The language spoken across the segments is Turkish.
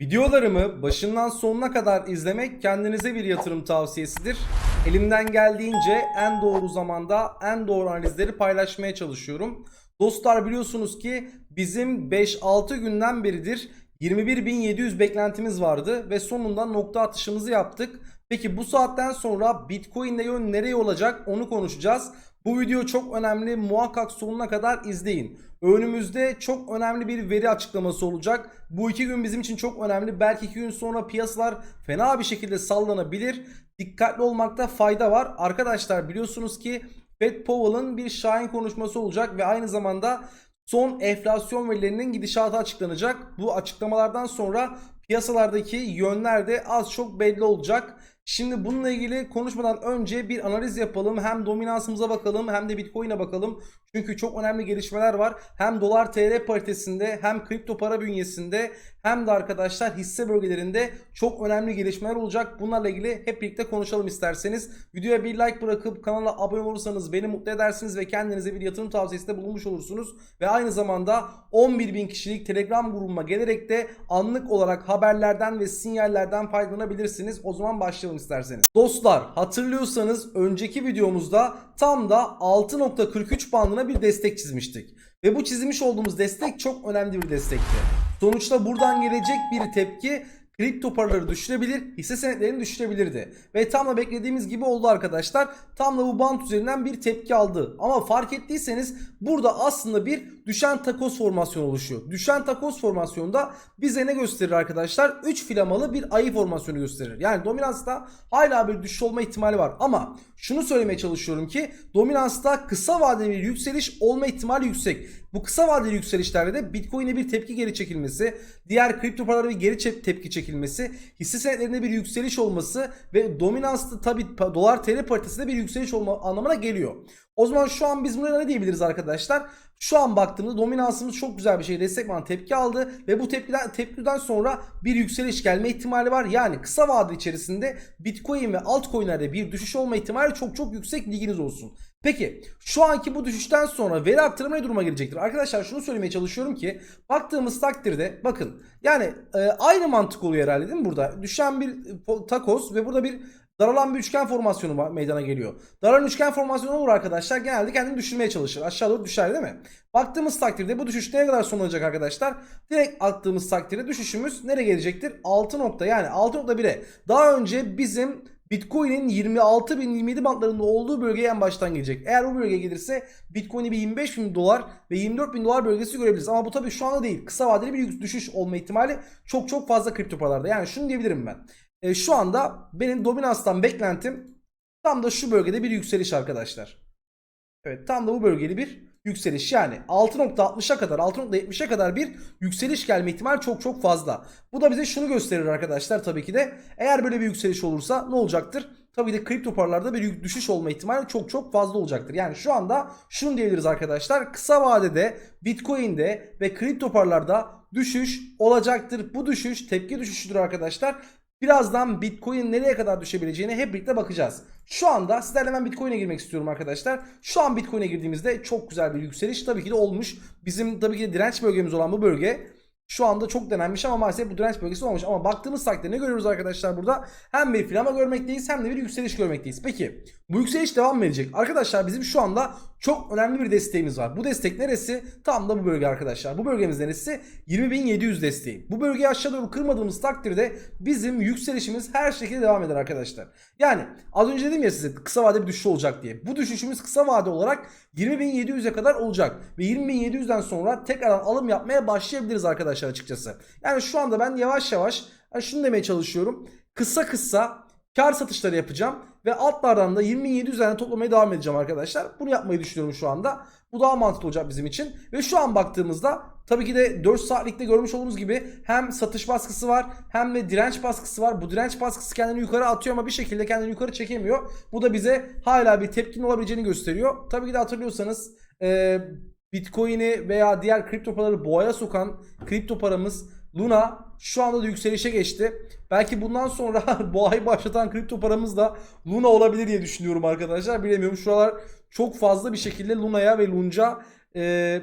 Videolarımı başından sonuna kadar izlemek kendinize bir yatırım tavsiyesidir. Elimden geldiğince en doğru zamanda en doğru analizleri paylaşmaya çalışıyorum. Dostlar biliyorsunuz ki bizim 5-6 günden beridir 21.700 beklentimiz vardı ve sonunda nokta atışımızı yaptık. Peki bu saatten sonra Bitcoin'de yön nereye olacak onu konuşacağız. Bu video çok önemli. Muhakkak sonuna kadar izleyin. Önümüzde çok önemli bir veri açıklaması olacak. Bu iki gün bizim için çok önemli. Belki iki gün sonra piyasalar fena bir şekilde sallanabilir. Dikkatli olmakta fayda var. Arkadaşlar biliyorsunuz ki Fed Powell'ın bir şahin konuşması olacak ve aynı zamanda son enflasyon verilerinin gidişatı açıklanacak. Bu açıklamalardan sonra piyasalardaki yönler de az çok belli olacak. Şimdi bununla ilgili konuşmadan önce bir analiz yapalım. Hem dominansımıza bakalım hem de Bitcoin'e bakalım. Çünkü çok önemli gelişmeler var. Hem dolar TL paritesinde hem kripto para bünyesinde hem de arkadaşlar hisse bölgelerinde çok önemli gelişmeler olacak. Bunlarla ilgili hep birlikte konuşalım isterseniz. Videoya bir like bırakıp kanala abone olursanız beni mutlu edersiniz ve kendinize bir yatırım tavsiyesinde bulunmuş olursunuz. Ve aynı zamanda 11.000 kişilik Telegram grubuma gelerek de anlık olarak haberlerden ve sinyallerden faydalanabilirsiniz. O zaman başlayalım isterseniz. Dostlar hatırlıyorsanız önceki videomuzda tam da 6.43 bandına bir destek çizmiştik. Ve bu çizmiş olduğumuz destek çok önemli bir destekti. Sonuçta buradan gelecek bir tepki kripto paraları düşürebilir, hisse senetlerini düşürebilirdi. Ve tam da beklediğimiz gibi oldu arkadaşlar. Tam da bu bant üzerinden bir tepki aldı. Ama fark ettiyseniz burada aslında bir düşen takoz formasyonu oluşuyor. Düşen takoz formasyonda bize ne gösterir arkadaşlar? 3 flamalı bir ayı formasyonu gösterir. Yani dominansta hala bir düşüş olma ihtimali var. Ama şunu söylemeye çalışıyorum ki dominansta kısa vadeli bir yükseliş olma ihtimali yüksek. Bu kısa vadeli yükselişlerde de Bitcoin'e bir tepki geri çekilmesi, diğer kripto paralara bir geri tepki çekilmesi, hisse senetlerinde bir yükseliş olması ve dominansta tabi dolar TL paritesinde bir yükseliş olma anlamına geliyor. O zaman şu an biz buna ne diyebiliriz arkadaşlar? Şu an baktığımızda dominansımız çok güzel bir şey destek bana tepki aldı ve bu tepkiden tepkiden sonra bir yükseliş gelme ihtimali var. Yani kısa vade içerisinde Bitcoin ve altcoin'lerde bir düşüş olma ihtimali çok çok yüksek bilginiz olsun. Peki şu anki bu düşüşten sonra veri aktarımı ne duruma gelecektir? Arkadaşlar şunu söylemeye çalışıyorum ki baktığımız takdirde bakın yani e, aynı mantık oluyor herhalde değil mi burada? Düşen bir e, takoz ve burada bir daralan bir üçgen formasyonu meydana geliyor. Daralan üçgen formasyonu olur arkadaşlar genelde kendini düşürmeye çalışır. Aşağı doğru düşer değil mi? Baktığımız takdirde bu düşüş neye kadar sonlanacak arkadaşlar? Direkt attığımız takdirde düşüşümüz nereye gelecektir? 6 nokta yani 6.1'e. Daha önce bizim Bitcoin'in 26.027 bantlarında olduğu bölgeye en baştan gelecek. Eğer bu bölgeye gelirse Bitcoin'i bir 25.000 dolar ve 24.000 dolar bölgesi görebiliriz. Ama bu tabii şu anda değil. Kısa vadeli bir düşüş olma ihtimali çok çok fazla kripto paralarda. Yani şunu diyebilirim ben. E, şu anda benim dominanstan beklentim tam da şu bölgede bir yükseliş arkadaşlar. Evet tam da bu bölgeli bir yükseliş. Yani 6.60'a kadar 6.70'e kadar bir yükseliş gelme ihtimali çok çok fazla. Bu da bize şunu gösterir arkadaşlar tabii ki de. Eğer böyle bir yükseliş olursa ne olacaktır? Tabii de kripto paralarda bir düşüş olma ihtimali çok çok fazla olacaktır. Yani şu anda şunu diyebiliriz arkadaşlar. Kısa vadede Bitcoin'de ve kripto paralarda düşüş olacaktır. Bu düşüş tepki düşüşüdür arkadaşlar. Birazdan Bitcoin nereye kadar düşebileceğine hep birlikte bakacağız. Şu anda sizlerle ben Bitcoin'e girmek istiyorum arkadaşlar. Şu an Bitcoin'e girdiğimizde çok güzel bir yükseliş tabii ki de olmuş. Bizim tabii ki de direnç bölgemiz olan bu bölge şu anda çok denenmiş ama maalesef bu direnç bölgesi olmamış. Ama baktığımız takdirde ne görüyoruz arkadaşlar burada? Hem bir flama görmekteyiz hem de bir yükseliş görmekteyiz. Peki bu yükseliş devam mı edecek? Arkadaşlar bizim şu anda çok önemli bir desteğimiz var. Bu destek neresi? Tam da bu bölge arkadaşlar. Bu bölgemiz neresi? 20.700 desteği. Bu bölgeyi aşağı doğru kırmadığımız takdirde bizim yükselişimiz her şekilde devam eder arkadaşlar. Yani az önce dedim ya size kısa vade bir düşüş olacak diye. Bu düşüşümüz kısa vade olarak 20.700'e kadar olacak. Ve 20.700'den sonra tekrardan alım yapmaya başlayabiliriz arkadaşlar açıkçası. Yani şu anda ben yavaş yavaş yani şunu demeye çalışıyorum. Kısa kısa kar satışları yapacağım ve altlardan da 20.700'lerden toplamaya devam edeceğim arkadaşlar. Bunu yapmayı düşünüyorum şu anda. Bu daha mantıklı olacak bizim için. Ve şu an baktığımızda tabii ki de 4 saatlikte görmüş olduğumuz gibi hem satış baskısı var hem de direnç baskısı var. Bu direnç baskısı kendini yukarı atıyor ama bir şekilde kendini yukarı çekemiyor. Bu da bize hala bir tepkinin olabileceğini gösteriyor. Tabii ki de hatırlıyorsanız e, Bitcoin'i veya diğer kripto paraları boğaya sokan kripto paramız Luna şu anda da yükselişe geçti. Belki bundan sonra boğayı başlatan kripto paramız da Luna olabilir diye düşünüyorum arkadaşlar. Bilemiyorum. Şuralar çok fazla bir şekilde Luna'ya ve Lunca e,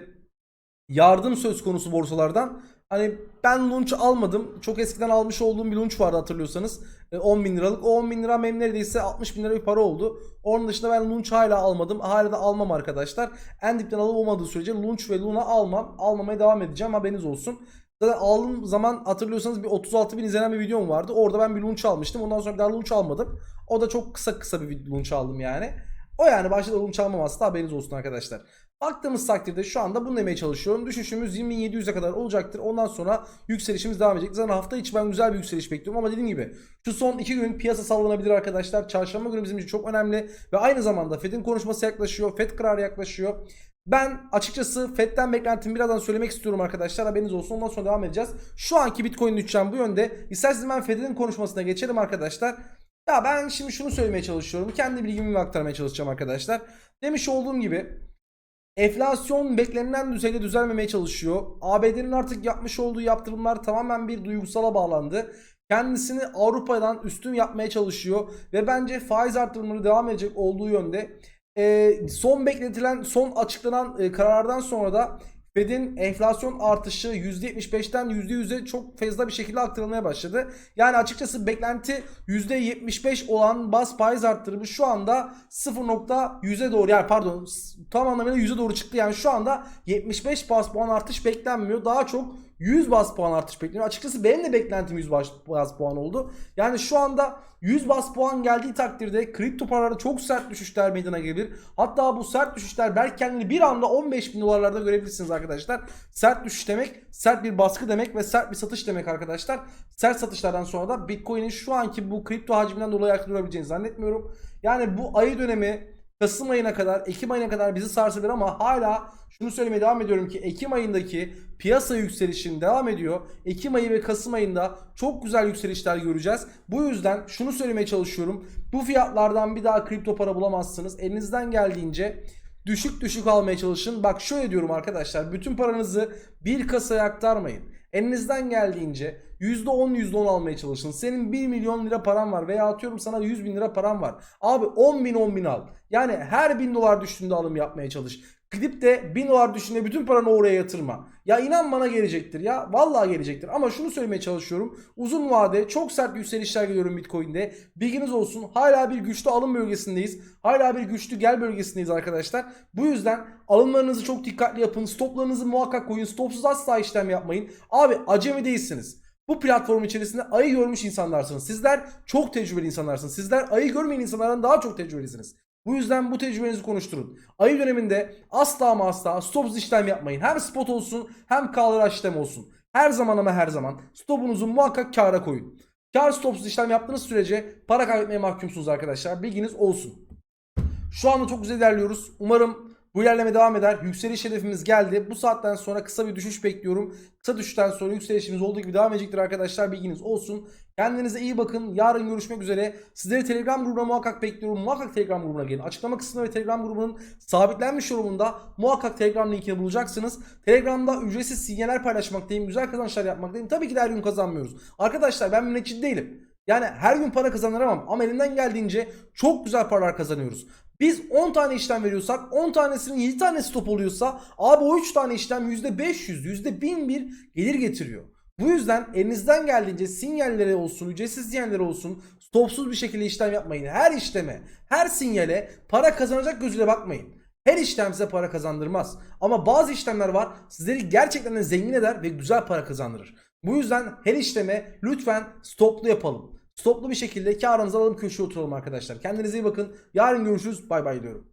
yardım söz konusu borsalardan. Hani ben lunch almadım. Çok eskiden almış olduğum bir lunch vardı hatırlıyorsanız. E, 10 bin liralık. O 10 bin lira benim neredeyse 60 bin lira bir para oldu. Onun dışında ben lunch hala almadım. Hala da almam arkadaşlar. En dipten alıp olmadığı sürece lunch ve luna almam. Almamaya devam edeceğim haberiniz olsun. Zaten aldığım zaman hatırlıyorsanız bir 36 bin izlenen bir videom vardı. Orada ben bir lunch almıştım. Ondan sonra bir daha lunch almadım. O da çok kısa kısa bir lunch aldım yani. O yani başta da lunch almam aslında haberiniz olsun arkadaşlar. Baktığımız takdirde şu anda bunu demeye çalışıyorum. Düşüşümüz 20.700'e kadar olacaktır. Ondan sonra yükselişimiz devam edecek. Zaten hafta içi ben güzel bir yükseliş bekliyorum ama dediğim gibi şu son iki gün piyasa sallanabilir arkadaşlar. Çarşamba günü bizim için çok önemli ve aynı zamanda Fed'in konuşması yaklaşıyor. Fed kararı yaklaşıyor. Ben açıkçası Fed'den beklentimi birazdan söylemek istiyorum arkadaşlar. Haberiniz olsun. Ondan sonra devam edeceğiz. Şu anki Bitcoin düşeceğim bu yönde. İsterseniz ben Fed'in konuşmasına geçelim arkadaşlar. Ya ben şimdi şunu söylemeye çalışıyorum. Kendi bilgimi aktarmaya çalışacağım arkadaşlar. Demiş olduğum gibi Enflasyon beklenilen düzeyde düzelmemeye çalışıyor. ABD'nin artık yapmış olduğu yaptırımlar tamamen bir duygusala bağlandı. Kendisini Avrupa'dan üstün yapmaya çalışıyor ve bence faiz artırımları devam edecek olduğu yönde. Ee, son bekletilen, son açıklanan e, karardan sonra da Fed'in enflasyon artışı %75'ten %100'e çok fazla bir şekilde aktarılmaya başladı. Yani açıkçası beklenti %75 olan bas faiz arttırımı şu anda 0.100'e doğru yani pardon tam anlamıyla 100'e doğru çıktı. Yani şu anda 75 bas puan artış beklenmiyor. Daha çok 100 bas puan artış bekleniyor. Açıkçası benim de beklentim 100 bas, puan oldu. Yani şu anda 100 bas puan geldiği takdirde kripto paralarda çok sert düşüşler meydana gelebilir. Hatta bu sert düşüşler belki kendini bir anda 15 bin dolarlarda görebilirsiniz arkadaşlar. Sert düşüş demek, sert bir baskı demek ve sert bir satış demek arkadaşlar. Sert satışlardan sonra da Bitcoin'in şu anki bu kripto hacminden dolayı ayakta durabileceğini zannetmiyorum. Yani bu ayı dönemi Kasım ayına kadar, Ekim ayına kadar bizi sarsabilir ama hala şunu söylemeye devam ediyorum ki Ekim ayındaki piyasa yükselişinin devam ediyor. Ekim ayı ve Kasım ayında çok güzel yükselişler göreceğiz. Bu yüzden şunu söylemeye çalışıyorum. Bu fiyatlardan bir daha kripto para bulamazsınız. Elinizden geldiğince düşük düşük almaya çalışın. Bak şöyle diyorum arkadaşlar. Bütün paranızı bir kasaya aktarmayın. Elinizden geldiğince %10 %10 almaya çalışın. Senin 1 milyon lira paran var veya atıyorum sana 100 bin lira paran var. Abi 10 bin 10 bin al. Yani her 1000 dolar düştüğünde alım yapmaya çalış. Gidip de 1000 dolar düşüne bütün paranı oraya yatırma. Ya inan bana gelecektir ya. Vallahi gelecektir. Ama şunu söylemeye çalışıyorum. Uzun vade çok sert yükselişler görüyorum Bitcoin'de. Bilginiz olsun. Hala bir güçlü alım bölgesindeyiz. Hala bir güçlü gel bölgesindeyiz arkadaşlar. Bu yüzden alımlarınızı çok dikkatli yapın. Stoplarınızı muhakkak koyun. Stopsuz asla işlem yapmayın. Abi acemi değilsiniz. Bu platform içerisinde ayı görmüş insanlarsınız. Sizler çok tecrübeli insanlarsınız. Sizler ayı görmeyen insanlardan daha çok tecrübelisiniz. Bu yüzden bu tecrübenizi konuşturun. Ayı döneminde asla ama asla stopsuz işlem yapmayın. Hem spot olsun hem kalır işlem olsun. Her zaman ama her zaman stopunuzu muhakkak kâra koyun. Kar stopsuz işlem yaptığınız sürece para kaybetmeye mahkumsunuz arkadaşlar. Bilginiz olsun. Şu anda çok güzel ilerliyoruz. Umarım bu ilerleme devam eder. Yükseliş hedefimiz geldi. Bu saatten sonra kısa bir düşüş bekliyorum. Kısa düşüşten sonra yükselişimiz olduğu gibi devam edecektir arkadaşlar. Bilginiz olsun. Kendinize iyi bakın. Yarın görüşmek üzere. Sizleri Telegram grubuna muhakkak bekliyorum. Muhakkak Telegram grubuna gelin. Açıklama kısmında ve Telegram grubunun sabitlenmiş yorumunda muhakkak Telegram linkini bulacaksınız. Telegram'da ücretsiz sinyaller paylaşmaktayım. Güzel kazançlar yapmaktayım. Tabii ki de her gün kazanmıyoruz. Arkadaşlar ben müneccit değilim. Yani her gün para kazanamam ama elimden geldiğince çok güzel paralar kazanıyoruz. Biz 10 tane işlem veriyorsak 10 tanesinin 7 tane stop oluyorsa abi o 3 tane işlem %500 %1001 gelir getiriyor. Bu yüzden elinizden geldiğince sinyallere olsun, ücretsiz sinyallere olsun stopsuz bir şekilde işlem yapmayın. Her işleme, her sinyale para kazanacak gözüyle bakmayın. Her işlem size para kazandırmaz. Ama bazı işlemler var sizleri gerçekten de zengin eder ve güzel para kazandırır. Bu yüzden her işleme lütfen stoplu yapalım. Stoplu bir şekilde karınızı alalım köşeye oturalım arkadaşlar. Kendinize iyi bakın. Yarın görüşürüz. Bay bay diyorum.